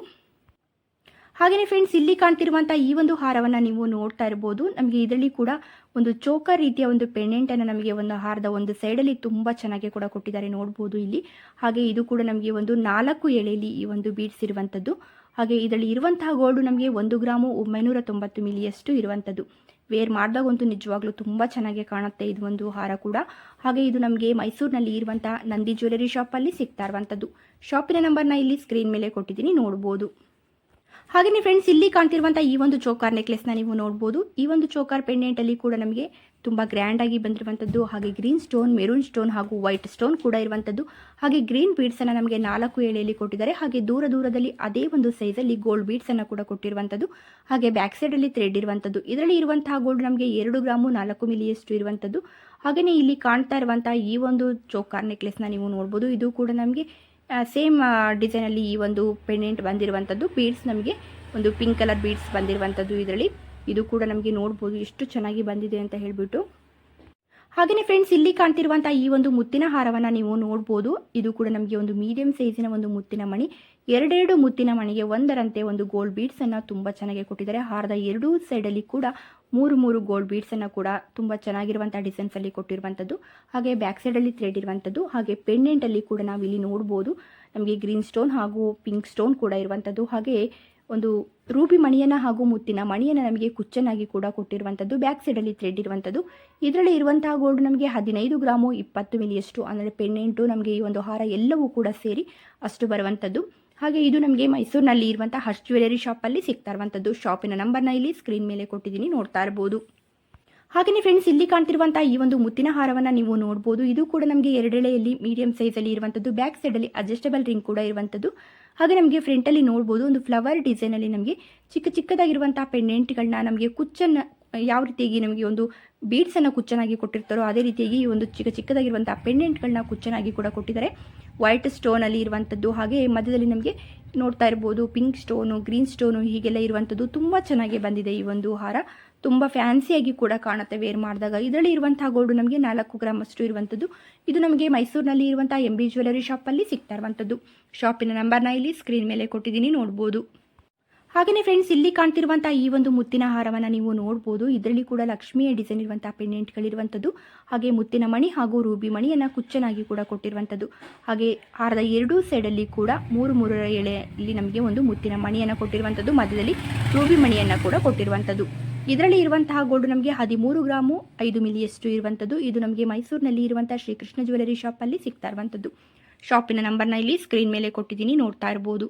S1: ಹಾಗೆಯೇ ಫ್ರೆಂಡ್ಸ್ ಇಲ್ಲಿ ಕಾಣ್ತಿರುವಂಥ ಈ ಒಂದು ಹಾರವನ್ನು ನೀವು ನೋಡ್ತಾ ಇರ್ಬೋದು. ನಮಗೆ ಇದರಲ್ಲಿ ಕೂಡ ಒಂದು ಚೋಕರ್ ರೀತಿಯ ಒಂದು ಪೆಂಡೆಂಟನ್ನು ನಮಗೆ ಒಂದು ಹಾರದ ಒಂದು ಸೈಡಲ್ಲಿ ತುಂಬ ಚೆನ್ನಾಗಿ ಕೂಡ ಕೊಟ್ಟಿದ್ದಾರೆ ನೋಡ್ಬೋದು ಇಲ್ಲಿ. ಹಾಗೆ ಇದು ಕೂಡ ನಮಗೆ ಒಂದು ನಾಲ್ಕು ಎಳೆಯಲ್ಲಿ ಈ ಒಂದು ಬೀಡ್ಸ್ ಇರುವಂಥದ್ದು ಹಾಗೆ ಇದರಲ್ಲಿ ಇರುವಂತಹ ಗೋಲ್ಡು ನಮಗೆ ಒಂದು ಗ್ರಾಮು ಒಂಬೈನೂರ ತೊಂಬತ್ತು ಮಿಲಿಯಷ್ಟು ಇರುವಂಥದ್ದು ವೇರ್ ಮಾಡಿದಾಗಂತೂ ನಿಜವಾಗ್ಲೂ ತುಂಬ ಚೆನ್ನಾಗಿ ಕಾಣುತ್ತೆ ಇದು ಒಂದು ಹಾರ ಕೂಡ. ಹಾಗೆ ಇದು ನಮಗೆ ಮೈಸೂರಿನಲ್ಲಿ ಇರುವಂತಹ ನಂದಿ ಜ್ಯುವೆಲರಿ ಶಾಪಲ್ಲಿ ಸಿಗ್ತಾ ಇರುವಂಥದ್ದು ಶಾಪಿನ ನಂಬರ್ನ ಇಲ್ಲಿ ಸ್ಕ್ರೀನ್ ಮೇಲೆ ಕೊಟ್ಟಿದ್ದೀನಿ, ನೋಡ್ಬೋದು. ಹಾಗೆಯೇ ಫ್ರೆಂಡ್ಸ್ ಇಲ್ಲಿ ಕಾಣ್ತಿರುವಂಥ ಈ ಒಂದು ಚೋಕಾರ್ ನೆಕ್ಲೆಸ್ನ ನೀವು ನೋಡ್ಬೋದು. ಈ ಒಂದು ಚೋಕಾರ್ ಪೆಂಡೆಂಟಲ್ಲಿ ಕೂಡ ನಮಗೆ ತುಂಬ ಗ್ರ್ಯಾಂಡಾಗಿ ಬಂದಿರುವಂಥದ್ದು ಹಾಗೆ ಗ್ರೀನ್ ಸ್ಟೋನ್ ಮೆರೂನ್ ಸ್ಟೋನ್ ಹಾಗೂ ವೈಟ್ ಸ್ಟೋನ್ ಕೂಡ ಇರುವಂಥದ್ದು ಹಾಗೆ ಗ್ರೀನ್ ಬೀಡ್ಸನ್ನು ನಮಗೆ ನಾಲ್ಕು ಎಳೆಯಲ್ಲಿ ಕೊಟ್ಟಿದ್ದಾರೆ. ಹಾಗೆ ದೂರ ದೂರದಲ್ಲಿ ಅದೇ ಒಂದು ಸೈಜಲ್ಲಿ ಗೋಲ್ಡ್ ಬೀಡ್ಸನ್ನು ಕೂಡ ಕೊಟ್ಟಿರುವಂಥದ್ದು ಹಾಗೆ ಬ್ಯಾಕ್ ಸೈಡಲ್ಲಿ ಥ್ರೆಡ್ ಇರುವಂಥದ್ದು ಇದರಲ್ಲಿ ಇರುವಂತಹ ಗೋಲ್ಡ್ ನಮಗೆ ಎರಡು ಗ್ರಾಮು ನಾಲ್ಕು ಮಿಲಿಯಷ್ಟು ಇರುವಂಥದ್ದು ಹಾಗೆಯೇ ಇಲ್ಲಿ ಕಾಣ್ತಾ ಇರುವಂತಹ ಈ ಒಂದು ಚೋಕಾರ್ ನೆಕ್ಲೆಸ್ನ ನೀವು ನೋಡ್ಬೋದು. ಇದು ಕೂಡ ನಮಗೆ ಸೇಮ್ ಡಿಸೈನಲ್ಲಿ ಈ ಒಂದು ಪೆಂಡೆಂಟ್ ಬಂದಿರುವಂಥದ್ದು ಬೀಡ್ಸ್ ನಮಗೆ ಒಂದು ಪಿಂಕ್ ಕಲರ್ ಬೀಡ್ಸ್ ಬಂದಿರುವಂಥದ್ದು ಇದರಲ್ಲಿ. ಇದು ಕೂಡ ನಮಗೆ ನೋಡ್ಬೋದು ಎಷ್ಟು ಚೆನ್ನಾಗಿ ಬಂದಿದೆ ಅಂತ ಹೇಳಿಬಿಟ್ಟು. ಹಾಗೆಯೇ ಫ್ರೆಂಡ್ಸ್ ಇಲ್ಲಿ ಕಾಣ್ತಿರುವಂಥ ಈ ಒಂದು ಮುತ್ತಿನ ಹಾರವನ್ನು ನೀವು ನೋಡ್ಬೋದು. ಇದು ಕೂಡ ನಮಗೆ ಒಂದು ಮೀಡಿಯಂ ಸೈಜಿನ ಒಂದು ಮುತ್ತಿನ ಮಣಿ. ಎರಡೆರಡು ಮುತ್ತಿನ ಮಣಿಗೆ ಒಂದರಂತೆ ಒಂದು ಗೋಲ್ಡ್ ಬೀಡ್ಸನ್ನು ತುಂಬ ಚೆನ್ನಾಗಿ ಕೊಟ್ಟಿದ್ದಾರೆ. ಹಾರದ ಎರಡೂ ಸೈಡಲ್ಲಿ ಕೂಡ ಮೂರು ಮೂರು ಗೋಲ್ಡ್ ಬೀಡ್ಸನ್ನು ಕೂಡ ತುಂಬ ಚೆನ್ನಾಗಿರುವಂಥ ಡಿಸೈನ್ಸಲ್ಲಿ ಕೊಟ್ಟಿರುವಂಥದ್ದು. ಹಾಗೆ ಬ್ಯಾಕ್ ಸೈಡಲ್ಲಿ ಥ್ರೆಡ್ ಇರುವಂಥದ್ದು. ಹಾಗೆ ಪೆಂಡೆಂಟಲ್ಲಿ ಕೂಡ ನಾವು ಇಲ್ಲಿ ನೋಡ್ಬೋದು. ನಮಗೆ ಗ್ರೀನ್ ಸ್ಟೋನ್ ಹಾಗೂ ಪಿಂಕ್ ಸ್ಟೋನ್ ಕೂಡ ಇರುವಂಥದ್ದು. ಹಾಗೆ ಒಂದು ರೂಬಿ ಮಣಿಯನ್ನು ಹಾಗೂ ಮುತ್ತಿನ ಮಣಿಯನ್ನು ನಮಗೆ ಕುಚ್ಚನಾಗಿ ಕೂಡ ಕೊಟ್ಟಿರುವಂಥದ್ದು. ಬ್ಯಾಕ್ ಸೈಡಲ್ಲಿ ಥ್ರೆಡ್ ಇರುವಂಥದ್ದು. ಇದರಲ್ಲಿ ಇರುವಂತಹ ಗೋಲ್ಡ್ ನಮಗೆ ಹದಿನೈದು ಗ್ರಾಮು ಇಪ್ಪತ್ತು ಮಿಲಿಯಷ್ಟು ಅಂದರೆ ಪೆಂಡೆಂಟು ನಮಗೆ ಈ ಒಂದು ಹಾರ ಎಲ್ಲವೂ ಕೂಡ ಸೇರಿ ಅಷ್ಟು ಬರುವಂಥದ್ದು. ಹಾಗೆ ಇದು ನಮಗೆ ಮೈಸೂರಿನಲ್ಲಿ ಇರುವಂಥ ಹರ್ಷ್ ಜ್ಯುವೆಲರಿ ಶಾಪಲ್ಲಿ ಸಿಗ್ತಾ ಇರುವಂಥದ್ದು ಶಾಪಿನ ನಂಬರ್ನ ಇಲ್ಲಿ ಸ್ಕ್ರೀನ್ ಮೇಲೆ ಕೊಟ್ಟಿದ್ದೀನಿ, ನೋಡ್ತಾ ಇರ್ಬೋದು. ಹಾಗೆಯೇ ಫ್ರೆಂಡ್ಸ್ ಇಲ್ಲಿ ಕಾಣ್ತಿರುವಂಥ ಈ ಒಂದು ಮುತ್ತಿನ ಹಾರವನ್ನು ನೀವು ನೋಡ್ಬೋದು. ಇದು ಕೂಡ ನಮಗೆ ಎರಡೆಳೆಯಲ್ಲಿ ಮೀಡಿಯಂ ಸೈಜಲ್ಲಿ ಇರುವಂಥದ್ದು ಬ್ಯಾಕ್ ಸೈಡಲ್ಲಿ ಅಡ್ಜಸ್ಟಬಲ್ ರಿಂಗ್ ಕೂಡ ಇರುವಂಥದ್ದು ಹಾಗೆ ನಮಗೆ ಫ್ರಂಟಲ್ಲಿ ನೋಡ್ಬೋದು, ಒಂದು ಫ್ಲವರ್ ಡಿಸೈನಲ್ಲಿ ನಮಗೆ ಚಿಕ್ಕ ಚಿಕ್ಕದಾಗಿರುವಂಥ ಪೆಂಡೆಂಟ್ಗಳನ್ನ ನಮಗೆ ಕುಚ್ಚನ್ನು, ಯಾವ ರೀತಿಯಾಗಿ ನಮಗೆ ಒಂದು ಬೀಡ್ಸನ್ನು ಕುಚ್ಚನಾಗಿ ಕೊಟ್ಟಿರ್ತಾರೋ ಅದೇ ರೀತಿಯಾಗಿ ಈ ಒಂದು ಚಿಕ್ಕ ಚಿಕ್ಕದಾಗಿರುವಂತಹ ಪೆಂಡೆಂಟ್ಗಳನ್ನ ಕುಚ್ಚನಾಗಿ ಕೂಡ ಕೊಟ್ಟಿದ್ದಾರೆ. ವೈಟ್ ಸ್ಟೋನಲ್ಲಿ ಇರುವಂಥದ್ದು ಹಾಗೆ ಮಧ್ಯದಲ್ಲಿ ನಮಗೆ ನೋಡ್ತಾ ಇರ್ಬೋದು ಪಿಂಕ್ ಸ್ಟೋನು ಗ್ರೀನ್ ಸ್ಟೋನು ಹೀಗೆಲ್ಲ ಇರುವಂಥದ್ದು ತುಂಬ ಚೆನ್ನಾಗಿ ಬಂದಿದೆ ಈ ಒಂದು ಹಾರ. ತುಂಬ ಫ್ಯಾನ್ಸಿಯಾಗಿ ಕೂಡ ಕಾಣುತ್ತೆ ವೇರ್ ಮಾಡಿದಾಗ. ಇದರಲ್ಲಿ ಇರುವಂತಹ ಗೋಲ್ಡ್ ನಮಗೆ ನಾಲ್ಕು ಗ್ರಾಮ್ ಅಷ್ಟು ಇರುವಂಥದ್ದು ಇದು ನಮಗೆ ಮೈಸೂರಿನಲ್ಲಿ ಇರುವಂತಹ ಎಂ ಬಿ ಜ್ಯುವೆಲರಿ ಶಾಪಲ್ಲಿ ಸಿಗ್ತಾ ಇರುವಂಥದ್ದು ಶಾಪಿನ ನಂಬರ್ನ ಇಲ್ಲಿ ಸ್ಕ್ರೀನ್ ಮೇಲೆ ಕೊಟ್ಟಿದ್ದೀನಿ, ನೋಡ್ಬೋದು. ಹಾಗೆಯೇ ಫ್ರೆಂಡ್ಸ್ ಇಲ್ಲಿ ಕಾಣ್ತಿರುವಂತಹ ಈ ಒಂದು ಮುತ್ತಿನ ಹಾರವನ್ನು ನೀವು ನೋಡ್ಬೋದು. ಇದರಲ್ಲಿ ಕೂಡ ಲಕ್ಷ್ಮಿಯ ಡಿಸೈನ್ ಇರುವಂತಹ ಪೆಂಡೆಂಟ್ಗಳಿರುವಂಥದ್ದು ಹಾಗೆ ಮುತ್ತಿನ ಮಣಿ ಹಾಗೂ ರೂಬಿ ಮಣಿಯನ್ನು ಕುಚ್ಚನಾಗಿ ಕೂಡ ಕೊಟ್ಟಿರುವಂಥದ್ದು. ಹಾಗೆ ಹಾರದ ಎರಡೂ ಸೈಡಲ್ಲಿ ಕೂಡ ಮೂರು ಮೂರರ ಎಳೆಯಲ್ಲಿ ನಮಗೆ ಒಂದು ಮುತ್ತಿನ ಮಣಿಯನ್ನು ಕೊಟ್ಟಿರುವಂಥದ್ದು, ಮಧ್ಯದಲ್ಲಿ ರೂಬಿ ಮಣಿಯನ್ನು ಕೂಡ ಕೊಟ್ಟಿರುವಂಥದ್ದು. ಇದರಲ್ಲಿ ಇರುವಂತಹ ಗೋಲ್ಡ್ ನಮಗೆ ಹದಿಮೂರು ಗ್ರಾಮು ಐದು ಮಿಲಿಯಷ್ಟು ಇರುವಂಥದ್ದು. ಇದು ನಮಗೆ ಮೈಸೂರಿನಲ್ಲಿ ಇರುವಂತಹ ಶ್ರೀಕೃಷ್ಣ ಜ್ಯುವೆಲರಿ ಶಾಪಲ್ಲಿ ಸಿಗ್ತಾ ಇರುವಂಥದ್ದು. ಶಾಪಿನ ನಂಬರ್ನ ಇಲ್ಲಿ ಸ್ಕ್ರೀನ್ ಮೇಲೆ ಕೊಟ್ಟಿದ್ದೀನಿ, ನೋಡ್ತಾ ಇರ್ಬೋದು.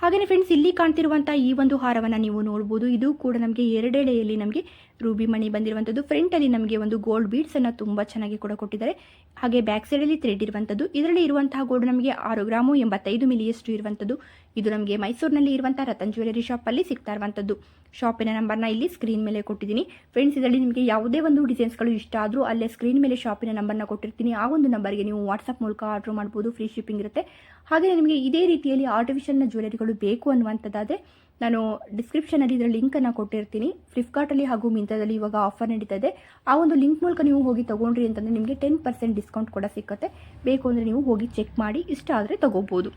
S1: ಹಾಗೆಯೇ ಫ್ರೆಂಡ್ಸ್ ಇಲ್ಲಿ ಕಾಣ್ತಿರುವಂಥ ಈ ಒಂದು ಹಾರವನ್ನು ನೀವು ನೋಡ್ಬೋದು. ಇದು ಕೂಡ ನಮಗೆ ಎರಡೆಳೆಯಲ್ಲಿ ನಮಗೆ ರೂಬಿ ಮಣಿ ಬಂದಿರುವಂಥದ್ದು ಫ್ರಂಟಲ್ಲಿ ನಮಗೆ ಒಂದು ಗೋಲ್ಡ್ ಬೀಡ್ಸನ್ನು ತುಂಬ ಚೆನ್ನಾಗಿ ಕೂಡ ಕೊಟ್ಟಿದ್ದಾರೆ. ಹಾಗೆ ಬ್ಯಾಕ್ ಸೈಡಲ್ಲಿ ಥ್ರೆಡ್ ಇರುವಂಥದ್ದು ಇದರಲ್ಲಿ ಇರುವಂತಹ ಗೋಲ್ಡ್ ನಮಗೆ ಆರು ಗ್ರಾಮು ಎಂಬತ್ತೈದು ಮಿಲಿಯಷ್ಟು ಇರುವಂಥದ್ದು ಇದು ನಮಗೆ ಮೈಸೂರಿನಲ್ಲಿ ಇರುವಂಥ ರತನ್ ಜ್ಯುವೆಲರಿ ಶಾಪಲ್ಲಿ ಸಿಗ್ತಾ ಇರುವಂಥದ್ದು ಶಾಪಿನ ನಂಬರ್ನ ಇಲ್ಲಿ ಸ್ಕ್ರೀನ್ ಮೇಲೆ ಕೊಟ್ಟಿದ್ದೀನಿ. ಫ್ರೆಂಡ್ಸ್ ಇದರಲ್ಲಿ ನಿಮಗೆ ಯಾವುದೇ ಒಂದು ಡಿಸೈನ್ಸ್ಗಳು ಇಷ್ಟ ಆದರೂ ಅಲ್ಲೇ ಸ್ಕ್ರೀನ್ ಮೇಲೆ ಶಾಪಿನ ನಂಬರ್ನ ಕೊಟ್ಟಿರ್ತೀನಿ. ಆ ಒಂದು ನಂಬರ್ಗೆ ನೀವು ವಾಟ್ಸಪ್ ಮೂಲಕ ಆರ್ಡರ್ ಮಾಡ್ಬೋದು. ಫ್ರೀ ಶಿಪ್ಪಿಂಗ್ ಇರುತ್ತೆ. ಹಾಗೆ ನಿಮಗೆ ಇದೇ ರೀತಿಯಲ್ಲಿ ಆರ್ಟಿಫಿಷಿಯಲ್ನ ಜ್ಯುವೆಲರಿಗಳು ಬೇಕು ಅನ್ನುವಂಥದ್ದಾದರೆ ನಾನು ಡಿಸ್ಕ್ರಿಪ್ಷನಲ್ಲಿ ಇದರ ಲಿಂಕನ್ನು ಕೊಟ್ಟಿರ್ತೀನಿ. ಫ್ಲಿಪ್ಕಾರ್ಟಲ್ಲಿ ಹಾಗೂ ಮಿಂತ್ರದಲ್ಲಿ ಇವಾಗ ಆಫರ್ ನಡೀತದೆ. ಆ ಒಂದು ಲಿಂಕ್ ಮೂಲಕ ನೀವು ಹೋಗಿ ತೊಗೊಂಡ್ರಿ ಅಂತಂದರೆ ನಿಮಗೆ ಟೆನ್ ಪರ್ಸೆಂಟ್ ಡಿಸ್ಕೌಂಟ್ ಕೂಡ ಸಿಕ್ಕತ್ತೆ. ಬೇಕು ಅಂದರೆ ನೀವು ಹೋಗಿ ಚೆಕ್ ಮಾಡಿ, ಇಷ್ಟ ಆದರೆ ತೊಗೋಬೋದು.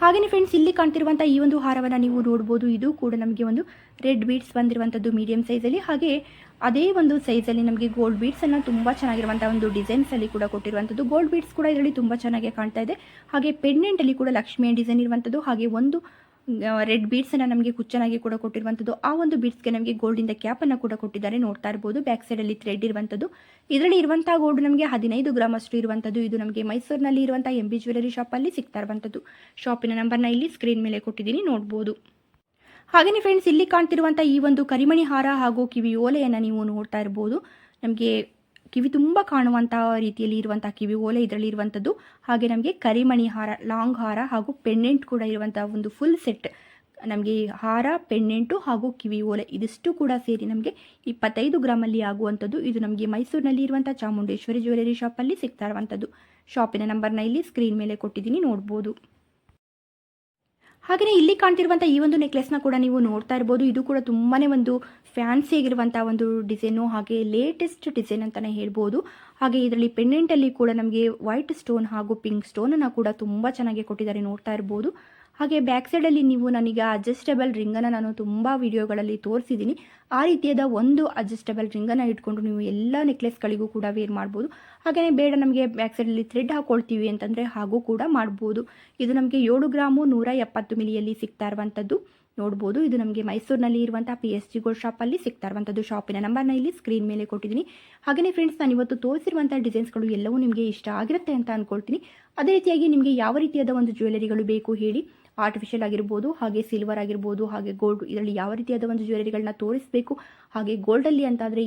S1: ಹಾಗೆಯೇ ಫ್ರೆಂಡ್ಸ್ ಇಲ್ಲಿ ಕಾಣ್ತಿರುವಂಥ ಈ ಒಂದು ಹಾರವನ್ನು ನೀವು ನೋಡ್ಬೋದು. ಇದು ಕೂಡ ನಮಗೆ ಒಂದು ರೆಡ್ ಬೀಡ್ಸ್ ಬಂದಿರುವಂಥದ್ದು ಮೀಡಿಯಂ ಸೈಜಲ್ಲಿ ಹಾಗೆ ಅದೇ ಒಂದು ಸೈಜಲ್ಲಿ ನಮಗೆ ಗೋಲ್ಡ್ ಬೀಡ್ಸನ್ನು ತುಂಬ ಚೆನ್ನಾಗಿರುವಂಥ ಒಂದು ಡಿಸೈನ್ಸಲ್ಲಿ ಕೂಡ ಕೊಟ್ಟಿರುವಂಥದ್ದು ಗೋಲ್ಡ್ ಬೀಡ್ಸ್ ಕೂಡ ಇದರಲ್ಲಿ ತುಂಬ ಚೆನ್ನಾಗಿ ಕಾಣ್ತಾ ಇದೆ. ಹಾಗೆ ಪೆಂಡೆಂಟಲ್ಲಿ ಕೂಡ ಲಕ್ಷ್ಮಿಯ ಡಿಸೈನ್ ಇರುವಂಥದ್ದು ಹಾಗೆ ಒಂದು ರೆಡ್ ಬೀಡ್ಸನ್ನು ನಮಗೆ ಕುಚ್ಚನಾಗಿ ಕೂಡ ಕೊಟ್ಟಿರುವಂಥದ್ದು ಆ ಒಂದು ಬೀಡ್ಸ್ಗೆ ನಮಗೆ ಗೋಲ್ಡಿಂದ ಕ್ಯಾಪನ್ನು ಕೂಡ ಕೊಟ್ಟಿದ್ದಾರೆ. ನೋಡ್ತಾ ಇರ್ಬೋದು. ಬ್ಯಾಕ್ ಸೈಡಲ್ಲಿ ಥ್ರೆಡ್ ಇರುವಂಥದ್ದು ಇದರಲ್ಲಿ ಇರುವಂಥ ಗೋಲ್ಡ್ ನಮಗೆ ಹದಿನೈದು ಗ್ರಾಮ್ ಅಷ್ಟು ಇರುವಂಥದ್ದು ಇದು ನಮಗೆ ಮೈಸೂರಿನಲ್ಲಿ ಇರುವಂಥ ಎಂ ಬಿ ಜ್ಯುವೆಲರಿ ಶಾಪಲ್ಲಿ ಸಿಗ್ತಾ ಇರುವಂಥದ್ದು ಶಾಪಿನ ನಂಬರ್ನ ಇಲ್ಲಿ ಸ್ಕ್ರೀನ್ ಮೇಲೆ ಕೊಟ್ಟಿದ್ದೀನಿ. ನೋಡ್ಬೋದು. ಹಾಗೆಯೇ ಫ್ರೆಂಡ್ಸ್ ಇಲ್ಲಿ ಕಾಣ್ತಿರುವಂಥ ಈ ಒಂದು ಕರಿಮಣಿ ಹಾರ ಹಾಗೂ ಕಿವಿ ಓಲೆಯನ್ನು ನೀವು ನೋಡ್ತಾ ಇರ್ಬೋದು. ನಮಗೆ ಕಿವಿ ತುಂಬ ಕಾಣುವಂಥ ರೀತಿಯಲ್ಲಿ ಇರುವಂತಹ ಕಿವಿ, ಓಲೆ ಇದರಲ್ಲಿ ಇರುವಂಥದ್ದು ಹಾಗೆ ನಮಗೆ ಕರಿಮಣಿ ಹಾರ, ಲಾಂಗ್ ಹಾರ ಹಾಗೂ ಪೆಂಡೆಂಟ್ ಕೂಡ ಇರುವಂತಹ ಒಂದು ಫುಲ್ ಸೆಟ್ ನಮಗೆ ಹಾರ, ಪೆಂಡೆಂಟು ಹಾಗೂ ಕಿವಿ, ಓಲೆ ಇದಿಷ್ಟು ಕೂಡ ಸೇರಿ ನಮಗೆ ಇಪ್ಪತ್ತೈದು ಗ್ರಾಮಲ್ಲಿ ಆಗುವಂಥದ್ದು ಇದು ನಮಗೆ ಮೈಸೂರಿನಲ್ಲಿ ಇರುವಂಥ ಚಾಮುಂಡೇಶ್ವರಿ ಜ್ಯುವೆಲರಿ ಶಾಪಲ್ಲಿ ಸಿಗ್ತಾ ಇರುವಂಥದ್ದು ಶಾಪಿನ ನಂಬರ್ನ ಇಲ್ಲಿ ಸ್ಕ್ರೀನ್ ಮೇಲೆ ಕೊಟ್ಟಿದ್ದೀನಿ, ನೋಡ್ಬೋದು. ಹಾಗೆಯೇ ಇಲ್ಲಿ ಕಾಣ್ತಿರುವಂಥ ಈ ಒಂದು ನೆಕ್ಲೆಸ್ನ ಕೂಡ ನೀವು ನೋಡ್ತಾ ಇರ್ಬೋದು. ಇದು ಕೂಡ ತುಂಬಾ ಒಂದು ಫ್ಯಾನ್ಸಿ ಆಗಿರುವಂತಹ ಒಂದು ಡಿಸೈನು ಹಾಗೆ ಲೇಟೆಸ್ಟ್ ಡಿಸೈನ್ ಅಂತಾನೆ ಹೇಳ್ಬೋದು. ಹಾಗೆ ಇದರಲ್ಲಿ ಪೆಂಡೆಂಟಲ್ಲಿ ಕೂಡ ನಮಗೆ ವೈಟ್ ಸ್ಟೋನ್ ಹಾಗೂ ಪಿಂಕ್ ಸ್ಟೋನ್ ಸ್ಟೋನನ್ನು ಕೂಡ ತುಂಬಾ ಚೆನ್ನಾಗಿ ಕೊಟ್ಟಿದ್ದಾರೆ ನೋಡ್ತಾ ಇರ್ಬೋದು. ಹಾಗೆ ಬ್ಯಾಕ್ ಸೈಡಲ್ಲಿ ನೀವು ನನಗೆ ರಿಂಗ್ ರಿಂಗನ್ನು ನಾನು ತುಂಬ ವಿಡಿಯೋಗಳಲ್ಲಿ ತೋರಿಸಿದ್ದೀನಿ. ಆ ರೀತಿಯಾದ ಒಂದು ಅಡ್ಜಸ್ಟಬಲ್ ರಿಂಗನ್ನು ಇಟ್ಕೊಂಡು ನೀವು ಎಲ್ಲ ನೆಕ್ಲೆಸ್ಗಳಿಗೂ ಕೂಡ ವೇರ್ ಮಾಡ್ಬೋದು. ಹಾಗೆಯೇ ಬೇಡ ನಮಗೆ ಬ್ಯಾಕ್ ಸೈಡಲ್ಲಿ ಥ್ರೆಡ್ ಹಾಕ್ಕೊಳ್ತೀವಿ ಅಂತಂದರೆ ಹಾಗೂ ಕೂಡ ಮಾಡ್ಬೋದು. ಇದು ನಮಗೆ ಏಳು ಗ್ರಾಮು ನೂರ ಎಪ್ಪತ್ತು ಮಿಲಿಯಲ್ಲಿ ಸಿಗ್ತಾ ಇರುವಂಥದ್ದು ನೋಡ್ಬೋದು, ಇದು ನಮಗೆ ಮೈಸೂರಿನಲ್ಲಿ ಇರುವಂಥ ಪಿ ಎಸ್ ಜಿ ಗೋಲ್ಡ್ ಶಾಪಲ್ಲಿ ಸಿಗ್ತಾ ಇರುವಂಥದ್ದು ಶಾಪಿನ ನಂಬರ್ನ ಇಲ್ಲಿ ಸ್ಕ್ರೀನ್ ಮೇಲೆ ಕೊಟ್ಟಿದ್ದೀನಿ. ಹಾಗೆಯೇ ಫ್ರೆಂಡ್ಸ್ ನಾನು ಇವತ್ತು ತೋರಿಸಿರುವಂಥ ಡಿಸೈನ್ಸ್ಗಳು ಎಲ್ಲವೂ ನಿಮಗೆ ಇಷ್ಟ ಆಗಿರುತ್ತೆ ಅಂತ ಅಂದ್ಕೊಳ್ತೀನಿ ಅದೇ ರೀತಿಯಾಗಿ ನಿಮಗೆ ಯಾವ ರೀತಿಯಾದ ಒಂದು ಜ್ಯುವೆಲರಿಗಳು ಬೇಕು ಹೇಳಿ ಆರ್ಟಿಫಿಷಿಯಲ್ ಆಗಿರ್ಬೋದು, ಹಾಗೆ ಸಿಲ್ವರ್ ಆಗಿರ್ಬೋದು, ಹಾಗೆ ಗೋಲ್ಡ್ ಇದರಲ್ಲಿ ಯಾವ ರೀತಿಯಾದ ಒಂದು ಜ್ಯುವೆಲರಿಗಳನ್ನ ತೋರಿಸಬೇಕು, ಹಾಗೆ ಗೋಲ್ಡಲ್ಲಿ ಅಂತಾದರೆ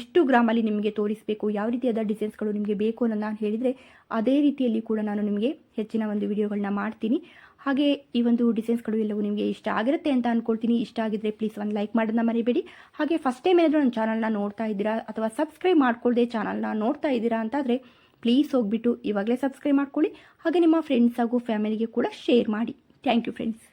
S1: ಎಷ್ಟು ಗ್ರಾಮಲ್ಲಿ ನಿಮಗೆ ತೋರಿಸಬೇಕು, ಯಾವ ರೀತಿಯಾದ ಡಿಸೈನ್ಸ್ಗಳು ನಿಮಗೆ ಬೇಕು ಅನ್ನೋ ನಾನು ಹೇಳಿದರೆ ಅದೇ ರೀತಿಯಲ್ಲಿ ಕೂಡ ನಾನು ನಿಮಗೆ ಹೆಚ್ಚಿನ ಒಂದು ವಿಡಿಯೋಗಳನ್ನ ಮಾಡ್ತೀನಿ. ಹಾಗೆ ಈ ಒಂದು ಡಿಸೈನ್ಸ್ಗಳು ಎಲ್ಲವೂ ನಿಮಗೆ ಇಷ್ಟ ಆಗಿರುತ್ತೆ ಅಂತ ಅಂದ್ಕೊಳ್ತೀನಿ ಇಷ್ಟ ಆಗಿದ್ರೆ ಪ್ಲೀಸ್ ಒಂದು ಲೈಕ್ ಮಾಡೋದನ್ನ ಮರಿಬೇಡಿ. ಹಾಗೆ ಫಸ್ಟ್ ಟೈಮ್ ಏನಾದರೂ ನನ್ನ ಚಾನಲ್ನ ನೋಡ್ತಾ ಇದ್ದೀರಾ ಅಥವಾ ಸಬ್ಸ್ಕ್ರೈಬ್ ಮಾಡ್ಕೊಳ್ಳದೆ ಚಾನಲ್ನ ನೋಡ್ತಾ ಇದ್ದೀರಾ ಅಂತಾದರೆ ಪ್ಲೀಸ್ ಹೋಗ್ಬಿಟ್ಟು ಇವಾಗಲೇ ಸಬ್ಸ್ಕ್ರೈಬ್ ಮಾಡ್ಕೊಳ್ಳಿ. ಹಾಗೆ ನಿಮ್ಮ ಫ್ರೆಂಡ್ಸ್ ಹಾಗೂ ಫ್ಯಾಮಿಲಿಗೆ ಕೂಡ ಶೇರ್ ಮಾಡಿ. Thank you friends